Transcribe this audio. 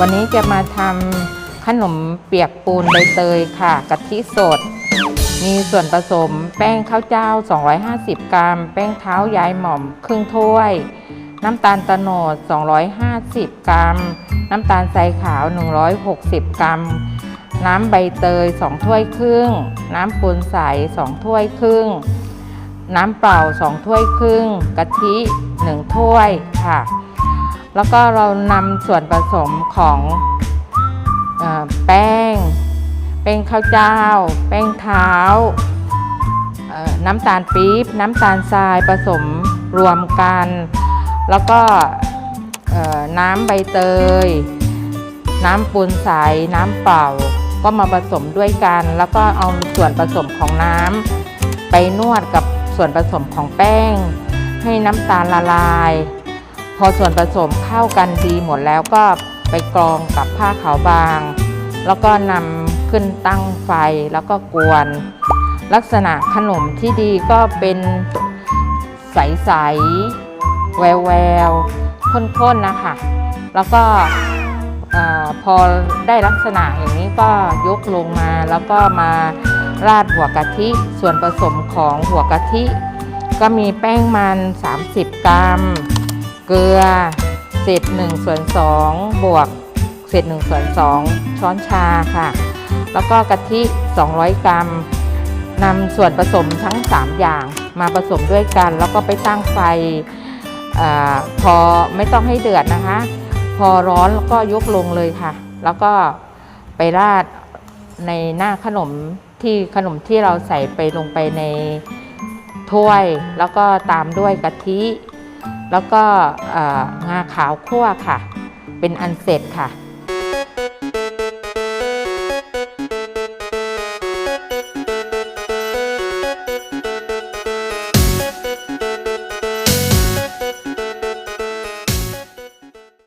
วันนี้จะมาทำขนมเปียกปูนใบเตยค่ะกะทิสด มีส่วนผสมแป้งข้าวเจ้า 250 กรัม แป้งเท้ายายหม่อม ครึ่งถ้วย น้ำตาลตะโนด 250 กรัม น้ำตาลทรายขาว 160 กรัม น้ำใบเตย 2 ถ้วยครึ่ง น้ำปูนใส 2 ถ้วยครึ่ง น้ำเปล่า 2 ถ้วยครึ่ง กะทิ 1 ถ้วยค่ะ แล้วก็เรานำส่วนผสมของอแป้ง แป้งข้าวเจ้า แป้งเท้า น้ำตาลปี๊บ น้ำตาลทรายผสมรวมกัน แล้วก็น้ำใบเตย น้ำปูนใส น้ำเปล่า ก็มาผสมด้วยกัน แล้วก็เอาส่วนผสมของน้ำไปนวดกับส่วนผสมของแป้ง ให้น้ำตาลละลาย พอส่วนผสมเข้ากันดีหมดแล้วก็ไปกรองกับผ้าขาวบาง แล้วก็นำขึ้นตั้งไฟแล้วก็กวน ลักษณะขนมที่ดีก็เป็นใสๆแววแววๆข้นๆนะคะ แล้วก็พอได้ลักษณะอย่างนี้ก็ยกลงมาแล้วก็มาราดหัวกะทิ ส่วนผสมของหัวกะทิ ก็มีแป้งมัน 30 กรัม เกลือเศษ1ส่วน2บวกเศษ1ส่วน2ช้อนชาค่ะ แล้วก็กะทิ 200 กรัมนำส่วนผสมทั้ง 3 อย่างมาผสมด้วยกัน แล้วก็ไปตั้งไฟอาพอไม่ต้องให้เดือดนะคะ พอร้อนแล้วก็ยกลงเลยค่ะ แล้วก็ไปราดในหน้าขนมที่ขนมที่เราใส่ไปลงไปในถ้วย แล้วก็ตามด้วยกะทิ แล้วก็งาขาวคั่วค่ะ เป็นอันเสร็จค่ะ